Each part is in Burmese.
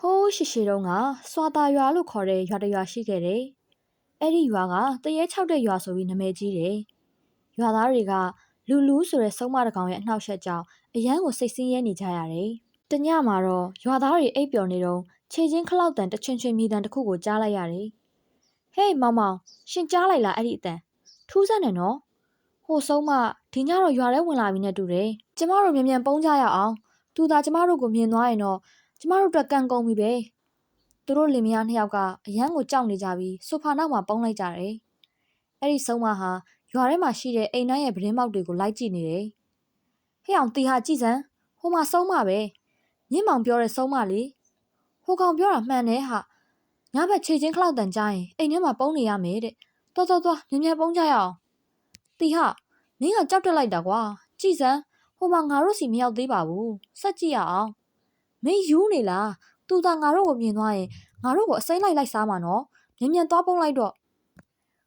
ဟိုးရှိရှိတုန်းကစွာတာရွာလို့ခေါ်တဲ့ရွာတစ်ရွာရှိခဲ့တယ်။အဲ့ဒီရွာကတရေချောက်တဲ့ရွာဆိုပြီးနာမည်ကြီးတယ်။ရွာသားတွေကလူလူဆိုတဲ့ဆုံးမတစ်ကောင်ရဲ့အနှောက်အယှက်ကြောင့်အရန်ကိုစိတ်ဆင်းရဲနေကြရတယ်။တညမှာတော့ရွာသားတွေအိပ်ပျော်နေတော့ခြေချင်းခလောက်တန်တချွင်ချွင်မြည်တန်တစ်ခုကိုကြားလိုက်ရတယ်။ဟေးမောင်မောင်ရှင်ကြားလိုက်လားအဲ့ဒီအတန်ထူးဆန်းတယ်နော်။ဟိုဆုံးမဒီညတော့ရွာထဲဝင်လာပြီနဲ့တူတယ်။ကျမတို့မြန်မြန်ပုံးကြရအောင်။သူသာကျမတို့ကိုမြင်သွားရင်တော့ ကျမတို့အတွက်ကံကုန်ပြီပဲသူတို့လင်မယားနှစ်ယောက်ကအရန်ကိုကြောက်နေကြပြီးဆိုဖာနောက်မှာပုန်းလိုက်ကြတယ်အဲ့ဒီဆုံးမဟာရွာထဲမှာရှိတဲ့အိမ်နှန်းရဲ့ပဒင်းပေါက်တွေကိုလိုက်ကြည့်နေတယ်ဟဲ့အောင်တီဟာကြည်စမ်းဟိုမှာဆုံးမပဲမြင့်မောင်ပြောတဲ့ဆုံးမလေဟိုကောင်ပြောတာမှန်တယ်ဟာညဘက်ခြေချင်းခလောက်တန်ကြရင်အိမ်ထဲမှာပုန်းနေရမယ်တဲ့တော်တော်တော်မြင်မြင်ပုန်းကြရအောင်တီဟာမင်းကကြောက်တက်လိုက်တာကွာကြည်စမ်းဟိုမှာငါတို့စီမရောက်သေးပါဘူးစက်ကြည့်ရအောင် မင်းယူနေလားသူသာငါတို့ကိုမြင်သွားရင်ငါတို့ကိုအစိမ့်လိုက်လိုက်စားမှာနော်မြန်မြန်သွားပုံးလိုက်တော့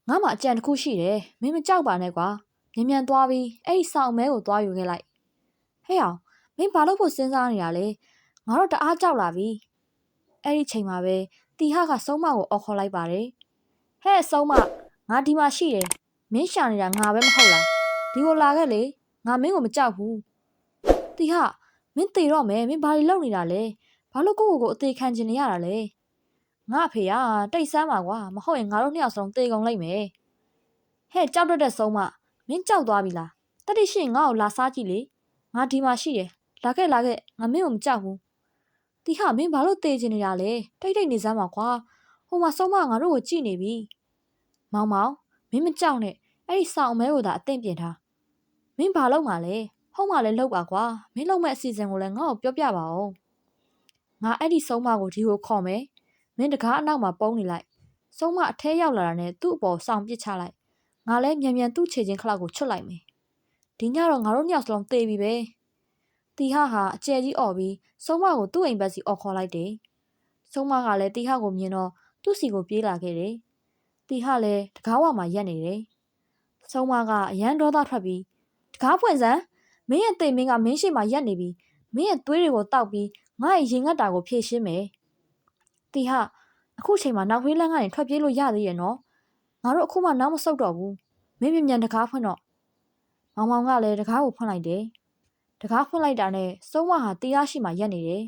ငါမှအကြံတစ်ခုရှိတယ်မင်းမကြောက်ပါနဲ့ကွာမြန်မြန်သွားပြီးအဲ့ဒီဆောင်မဲကိုသွားယူခဲ့လိုက်ဟဲ့အောင်မင်းဘာလို့ဖို့စဉ်းစားနေရလဲငါတို့တအားကြောက်လာပြီအဲ့ဒီချိန်မှာပဲတီဟကဆုံးမကိုအော်ခေါ်လိုက်ပါတယ်ဟဲ့ဆုံးမငါဒီမှာရှိတယ်မင်းရှာနေတာငါပဲမဟုတ်လားဒီကိုလာခဲ့လေငါမင်းကိုမကြောက်ဘူးတီဟ မင်းတေတော့မယ်မင်းဘာတွေလုပ်နေတာလဲဘာလို့ကိုကိုကိုအသေးခံချင်နေရတာလဲငါအဖေကတိတ်ဆန်းပါကွာမဟုတ်ရင်ငါတို့နှစ်ယောက်စလုံးတေကုန်လိုက်မယ်ဟဲ့ကြောက်တတ်တဲ့ဆုံးမမင်းကြောက်သွားပြီလားတတိရှိရင်ငါ့ကိုလာစားကြည့်လေငါဒီမှာရှိတယ်လာခဲ့လာခဲ့ငါမင်းကိုမကြောက်ဘူးတီဟာမင်းဘာလို့တေချင်နေတာလဲတိတ်တိတ်နေစမ်းပါကွာဟိုမှာဆုံးမငါတို့ကိုကြည့်နေပြီမောင်မောင်မင်းမကြောက်နဲ့အဲ့ဒီဆောင်မဲကိုသာအသင့်ပြင်ထားမင်းဘာလုပ်မှာလဲ ဟုတ်မှလည်းလုပ်ပါကွာမင်းလုပ်မဲ့အစီအစဉ်ကိုလည်းငါ့ကိုပြောပြပါဦးငါအဲ့ဒီဆုံးမကိုဒီကိုခေါ်မယ်မင်းတကားအနောက်မှာပုံနေလိုက်ဆုံးမအထဲရောက်လာတာနဲ့သူ့အပေါ်ဆောင်ပစ်ချလိုက်ငါလည်းမြန်မြန်သူ့ခြေချင်းခလောက်ကိုချွတ်လိုက်မယ်ဒီညတော့ငါတို့ညောက်စလုံးတေးပြီပဲတီဟဟာအကျယ်ကြီးអော်ပြီးဆုံးမကိုသူ့အိမ်ဘက်စီអော်ခေါ်လိုက်တယ်ဆုံးမကလည်းတီဟကိုမြင်တော့သူ့စီကိုပြေးလာခဲ့တယ်တီဟလည်းတကားဝမှာရက်နေတယ်ဆုံးမကအရန်ဒေါသထွက်ပြီးတကားဖွင့်စမ်း မင်းရဲ့တိတ်မင်းကမင်းရှိမှရက်နေပြီမင်းရဲ့သွေးတွေကိုတောက်ပြီးငါ့ရဲ့ရင်ငတ်တာကိုဖြည့်ရှင်းမယ်။တီဟာအခုချိန်မှာနောက်ဖေးလန်းကနေထွက်ပြေးလို့ရသေးရဲ့နော်။ငါတို့အခုမှနောက်မဆုတ်တော့ဘူး။မင်းမြန်မြန်တကားဖွင့်တော့။မောင်မောင်ကလည်းတကားကိုဖွင့်လိုက်တယ်။တကားဖွင့်လိုက်တာနဲ့စုံမဟာတီဟာရှိမှရက်နေတယ်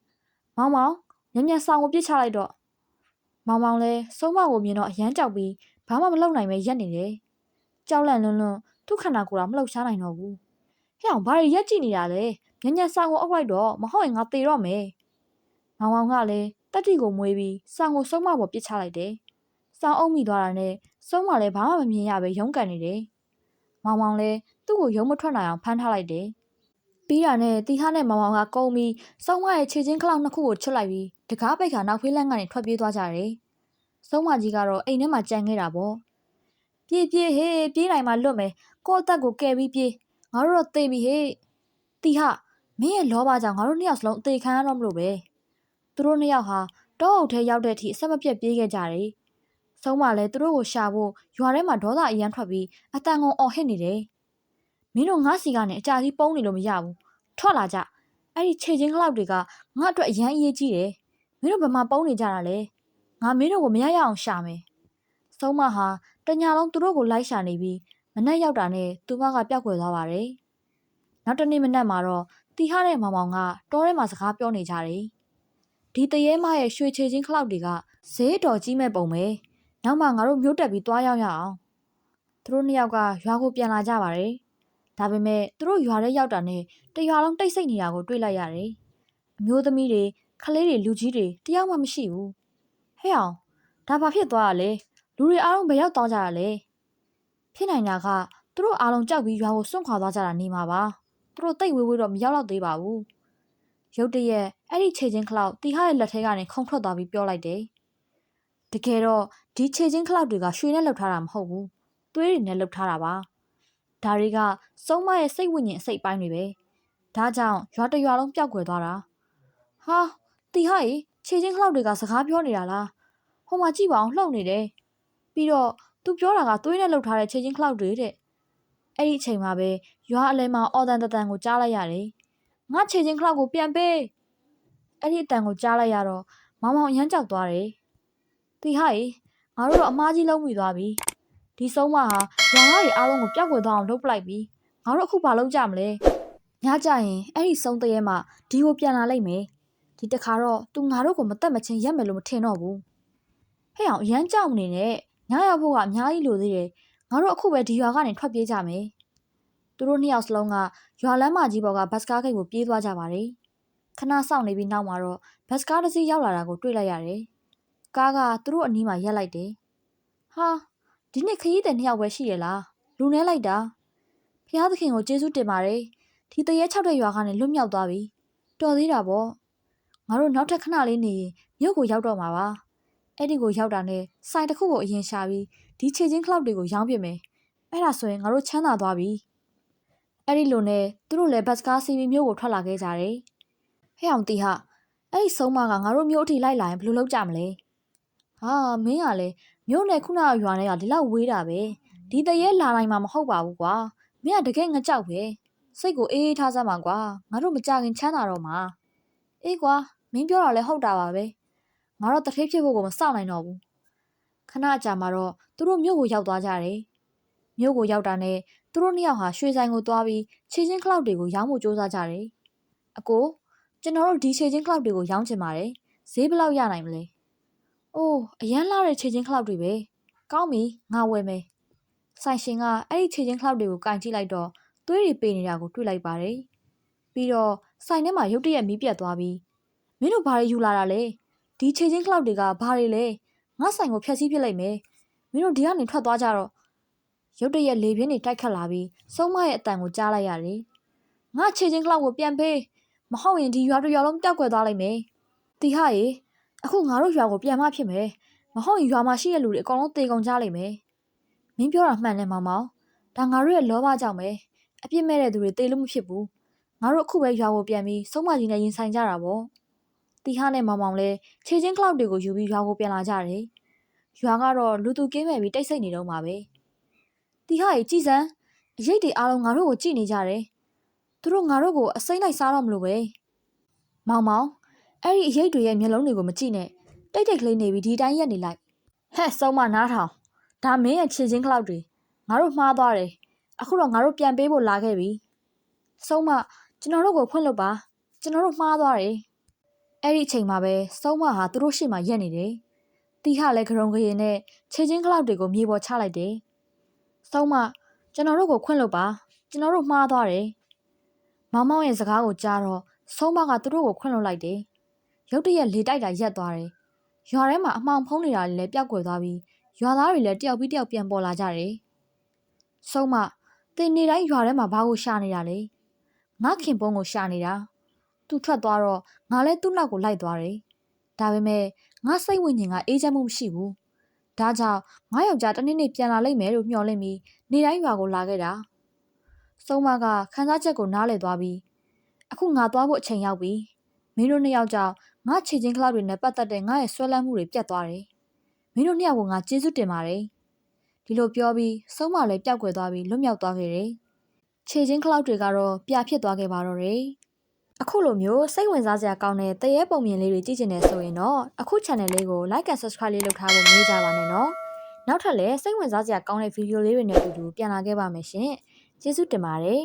။မောင်မောင်မြန်မြန်ဆောင်ကိုပြစ်ချလိုက်တော့မောင်မောင်လည်းစုံမကိုမြင်တော့အရန်ကြောက်ပြီးဘာမှမလုပ်နိုင်ပဲရက်နေတယ်။ကြောက်လန့်လွန်းလွန်းသူ့ခန္ဓာကိုယ်ကမလှုပ်ရှားနိုင်တော့ဘူး။ ဟဲ့အောင်ဘာတွေရက်ကြည့်နေတာလဲ။ညညဆောင်ကိုအုပ်လိုက်တော့မဟုတ်ရင်ငါသေတော့မယ်။မောင်မောင်ကလည်းတက်တီကိုမွေးပြီးဆောင်ကိုဆုံးမပေါ်ပစ်ချလိုက်တယ်။ဆောင်အုပ်မိသွားတာနဲ့ဆုံးမလည်းဘာမှမမြင်ရပဲရုန်းကန်နေတယ်။မောင်မောင်လည်းသူ့ကိုရုံမထွက်နိုင်အောင်ဖမ်းထားလိုက်တယ်။ပြီးတာနဲ့တီဟာနဲ့မောင်မောင်ကကုန်းပြီးဆုံးမရဲ့ခြေချင်းခလောက်နှစ်ခုကိုချွတ်လိုက်ပြီးတကားပိတ်ခါနောက်ဖေးလန့်ကနေထွက်ပြေးသွားကြတယ်။ဆုံးမကြီးကတော့အိမ်ထဲမှာကြံခဲ့တာပေါ့။ပြေးပြေးဟေးပြေးနိုင်မှလွတ်မယ်။ကိုယ့်အသက်ကိုကယ်ပြီးပြေး ငါတို့တော့သေပြီဟေး။တီဟာမင်းရဲ့လောဘကြောင့်ငါတို့နှစ်ယောက်စလုံးအသေးခံရတော့မလို့ပဲသူတို့နှစ်ယောက်ဟာတောအုပ်ထဲရောက်တဲ့အထိအဆက်မပြတ်ပြေးခဲ့ကြတယ်ဆုံးမလဲသူတို့ကိုရှာဖို့ရွာထဲမှာဒေါသအရန်ထွက်ပြီးအတန်ကုန်အော်ဟစ်နေတယ်မင်းတို့ငါးစီကနေအကြာကြီးပုံးနေလို့မရဘူးထွက်လာကြအဲ့ဒီခြေချင်းကလောက်တွေကငါ့အတွက်အရန်အရေးကြီးတယ်မင်းတို့ဘယ်မှာပုံးနေကြတာလဲငါမင်းတို့ကိုမရရအောင်ရှာမယ်ဆုံးမဟာတညာလုံးသူတို့ကိုလိုက်ရှာနေပြီး မနှက်ရောက်တာနဲ့သူမကပျောက်ကွယ်သွားပါတယ်နောက်တနေ့မနက်မှာတော့တီဟာတဲ့မောင်မောင်ကတောထဲမှာစကားပြောနေကြတယ်။ဒီတရေမရဲ့ရွှေချေချင်းခလောက်တွေကဈေးတော်ကြီးမဲ့ပုံပဲ။နောက်မှငါတို့မျိုးတက်ပြီးတွားရောက်ရအောင်။သူတို့နှစ်ယောက်ကရွာကိုပြန်လာကြပါတယ်။ဒါပေမဲ့သူတို့ရွာထဲရောက်တာနဲ့တရွာလုံးတိတ်ဆိတ်နေတာကိုတွေ့လိုက်ရတယ်။အမျိုးသမီးတွေခလေးတွေလူကြီးတွေတယောက်မှမရှိဘူး။ဟဲ့အောင်ဒါဘာဖြစ်သွားတာလဲ။လူတွေအားလုံးဘယ်ရောက်သွားကြတာလဲ။ ဖြစ်နိုင်တာကသူတို့အားလုံးကြောက်ပြီးရွာကိုစွန့်ခွာသွားကြတာနေမှာပါ။သူတို့တိတ်ဝေးဝေးတော့မရောက်တော့သေးပါဘူးရုတ်တရက်အဲ့ဒီခြေချင်းခလောက်တီဟာရဲ့လက်ထဲကနေခုန်ထွက်သွားပြီးပြောလိုက်တယ်တကယ်တော့ဒီခြေချင်းခလောက်တွေကရွှေနဲ့လှုပ်ထားတာမဟုတ်ဘူးသွေးတွေနဲ့လှုပ်ထားတာပါဒါတွေကစုံမရဲ့စိတ်ဝိညာဉ်အစိတ်ပိုင်းတွေပဲဒါကြောင့်ရွာတရွာလုံးပျောက်ကွယ်သွားတာဟာတီဟာရေခြေချင်းခလောက်တွေကစကားပြောနေတာလားဟိုမှာကြည့်ပါအောင်လှုပ်နေတယ်ပြီးတော့ သူပြောတာကသွေးနဲ့လှုပ်ထားတဲ့ခြေချင်းခလောက်တွေတဲ့အဲ့ဒီအချိန်မှာပဲရွာအလဲမှာအော်တန်တန်ကိုကြားလိုက်ရတယ်။ငါခြေချင်းခလောက်ကိုပြန်ပေး။တအဲ့ဒီအတန်ကိုကြားလိုက်ရတော့မောင်မောင်အရမ်းကြောက်သွားတယ်တီဟာရေငါတို့တော့အမားကြီးလုံးမိသွားပြီဒီဆုံးမဟာရွာသားတွေအားလုံးကိုပျောက်ကွယ်သွားအောင်လုပ်ပလိုက်ပြီငါတို့အခုဘာလုပ်ကြမလဲညကြရင်အဲ့ဒီဆုံးတရဲမှဒီကိုပြန်လာလိုက်မယ်ဒီတခါတော့သူငါတို့ကိုမတက်မချင်းရက်မယ်လို့မထင်တော့ဘူးဟဲ့အောင်အရမ်းကြောက်နေနဲ့ ညရောက်ဖို့ကအများကြီးလိုသေးတယ်ငါတို့အခုပဲဒီရွာကနေထွက်ပြေးကြမယ်သူတို့နှစ်ယောက်စလုံးကရွာလမ်းမကြီးပေါ်ကဘတ်စကားဂိတ်ကိုပြေးသွားကြပါတယ်ခဏစောင့်နေပြီးနောက်မှာတော့ဘတ်စကားတစ်စီးရောက်လာတာကိုတွေ့လိုက်ရတယ်ကားကသူတို့အနီးမှာရက်လိုက်တယ်ဟာဒီနေ့ခရီးသည်နှစ်ယောက်ပဲရှိရလားလူနေလိုက်တာဖျားသခင်ကိုကျေးဇူးတင်ပါတယ်ဒီတရေ၆တဲ့ရွာကနေလွတ်မြောက်သွားပြီတော်သေးတာပေါ့ငါတို့နောက်ထပ်ခဏလေးနေရင်မြို့ကိုရောက်တော့မှာပါ အဲ့ဒီကိုရောက်တာနဲ့စိုင်တစ်ခုကိုအရင်ရှာပြီးဒီခြေချင်းကလောက်တွေကိုရောင်းပြမယ်အဲ့ဒါဆိုရင်ငါတို့ချမ်းသာသွားပြီအဲ့ဒီလိုနဲ့သူတို့လည်းဘတ်စကားစီးပြီးမြို့ကိုထွက်လာခဲ့ကြတယ်ဟဲ့အောင်တီဟာအဲ့ဒီဆုံးမကငါတို့မြို့အထိလိုက်လာရင်ဘယ်လိုလုပ်ကြမလဲဟာမင်းကလည်းမြို့နယ်ခုနကရွာနဲ့ကဒီလောက်ဝေးတာပဲဒီတရေလာနိုင်မှာမဟုတ်ပါဘူးကွာမင်းကတကယ်ငကြောက်ပဲစိတ်ကိုအေးအေးထားစမ်းပါကွာငါတို့မကြခင်ချမ်းသာတော့မှာအေးကွာမင်းပြောတာလည်းဟုတ်တာပါပဲ ငါတော့တထေးဖြစ်ဖို့ကိုမစောင့်နိုင်တော့ဘူးခဏကြာမှတော့သူတို့မြို့ကိုရောက်သွားကြတယ်မြို့ကိုရောက်တာနဲ့သူတို့နှစ်ယောက်ဟာရွှေဆိုင်ကိုသွားပြီးခြေချင်းကလောက်တွေကိုရောင်းဖို့ကြိုးစားကြတယ်အကိုကျွန်တော်တို့ဒီခြေချင်းကလောက်တွေကိုရောင်းချင်ပါတယ်ဈေးဘယ်လောက်ရနိုင်မလဲအိုးအရန်လာတဲ့ခြေချင်းကလောက်တွေပဲကောင်းပြီငါဝယ်မယ်ဆိုင်ရှင်ကအဲ့ဒီခြေချင်းကလောက်တွေကိုကင်ကြည့်လိုက်တော့သွေးတွေပေနေတာကိုတွေ့လိုက်ပါတယ်ပြီးတော့ဆိုင်ထဲမှာရုတ်တရက်မီးပြတ်သွားပြီးမင်းတို့ဘာတွေယူလာတာလဲ ဒီခြေချင်းကလောက်တွေကဘာတွေလဲငါဆိုင်ကိုဖျက်ဆီးပစ်လိုက်မယ်မင်းတို့ဒီကနေထွက်သွားကြတော့ရုတ်တရက်လေပြင်းတွေတိုက်ခတ်လာပြီးစုံမရဲ့အတန်ကိုကြားလိုက်ရတယ်ငါခြေချင်းကလောက်ကိုပြန်ပေးမဟုတ်ရင်ဒီရွာတစ်ရွာလုံးတောက်ကွယ်သွားလိုက်မယ်တီဟာရေအခုငါတို့ရွာကိုပြန်မဖြစ်မယ်မဟုတ်ရင်ရွာမှာရှိတဲ့လူတွေအကုန်လုံးတေကုန်ကြလိမ့်မယ်မင်းပြောတာမှန်တယ်မောင်မောင်ဒါငါတို့ရဲ့လောဘကြောင့်ပဲအပြစ်မဲ့တဲ့သူတွေတေလို့မဖြစ်ဘူးငါတို့အခုပဲရွာကိုပြန်ပြီးစုံမကြီးနဲ့ရင်ဆိုင်ကြတာပေါ့ တီဟာနဲ့မောင်မောင်လည်းခြေချင်းကလောက်တွေကိုယူပြီးရွာကိုပြန်လာကြတယ်ရွာကတော့လူသူကင်းမဲ့ပြီးတိတ်ဆိတ်နေတော့မှာပဲတီဟာရေကြည်စမ်းအရေးတွေအားလုံးငါတို့ကိုကြည့်နေကြတယ်သူတို့ငါတို့ကိုအစိမ့်လိုက်စားတော့မလို့ပဲမောင်မောင်အဲ့ဒီအရေးတွေရဲ့မျက်လုံးတွေကိုမကြည့်နဲ့တိတ်တိတ်ကလေးနေပြီးဒီတိုင်းရက်နေလိုက်ဟဲ့ဆုံးမနားထောင်ဒါမင်းရဲ့ခြေချင်းကလောက်တွေငါတို့မှားသွားတယ်အခုတော့ငါတို့ပြန်ပေးဖို့လာခဲ့ပြီဆုံးမကျွန်တော်တို့ကိုဖွင့်လို့ပါကျွန်တော်တို့မှားသွားတယ် အဲ့ဒီအချိန်မှာပဲဆုံးမဟာသူတို့ရှေ့မှာရက်နေတယ်တီဟာလည်းကရုံကရင်နဲ့ခြေချင်းကလောက်တွေကိုမြေပေါ်ချလိုက်တယ်ဆုံးမကျွန်တော်တို့ကိုခွင့်လို့ပါကျွန်တော်တို့မှားသွားတယ်မောင်မောင်ရဲ့စကားကိုကြားတော့ဆုံးမကသူတို့ကိုခွင့်လွှတ်လိုက်တယ်ရုတ်တရက်လေတိုက်တာရက်သွားတယ်ရွာထဲမှာအမှောင်ဖုံးနေတာတွေလည်းပျောက်ကွယ်သွားပြီးရွာသားတွေလည်းတယောက်ပြီးတယောက်ပြန်ပေါ်လာကြတယ်ဆုံးမတင်နေတိုင်းရွာထဲမှာဘာကိုရှာနေတာလဲငါခင်ပုံးကိုရှာနေတာ သူထွက်သွားတော့ငါလည်းသူ့နောက်ကိုလိုက်သွားတယ်ဒါပေမဲ့ငါစိတ်ဝိညာဉ်ကအေးချမ်းမှုမရှိဘူးဒါကြောင့်ငါယောက်ျားတနေ့နေ့ပြန်လာလိမ့်မယ်လို့မျှော်လင့်ပြီးနေတိုင်းရွာကိုလာခဲ့တာဆုံးမကခန်းစားချက်ကိုနားလည်သွားပြီးအခုငါသွားဖို့အချိန်ရောက်ပြီမင်းတို့နှစ်ယောက်ကြောင့်ငါခြေချင်းကလောက်တွေနဲ့ပတ်သက်တဲ့ငါရဲ့ဆွဲလန်းမှုတွေပြတ်သွားတယ်မင်းတို့နှစ်ယောက်ကိုငါကျေးဇူးတင်ပါတယ်ဒီလိုပြောပြီးဆုံးမလည်းပျောက်ကွယ်သွားပြီးလွတ်မြောက်သွားခဲ့တယ်ခြေချင်းကလောက်တွေကတော့ပြာဖြစ်သွားခဲ့ပါတော့တယ် အခုလိုမျိုးစိတ်ဝင်စားစရာကောင်းတဲ့တရေပုံမြင်လေးတွေကြည့်ကျင်နေဆိုရင်တော့အခု channel လေးကို like and subscribe လေးလုပ်ထားဖို့မမေ့ကြပါနဲ့နော်နောက်ထပ်လည်းစိတ်ဝင်စားစရာကောင်းတဲ့ဗီဒီယိုလေးတွေနဲ့အတူတူပြန်လာခဲ့ပါမယ်ရှင်ကျေးဇူးတင်ပါတယ်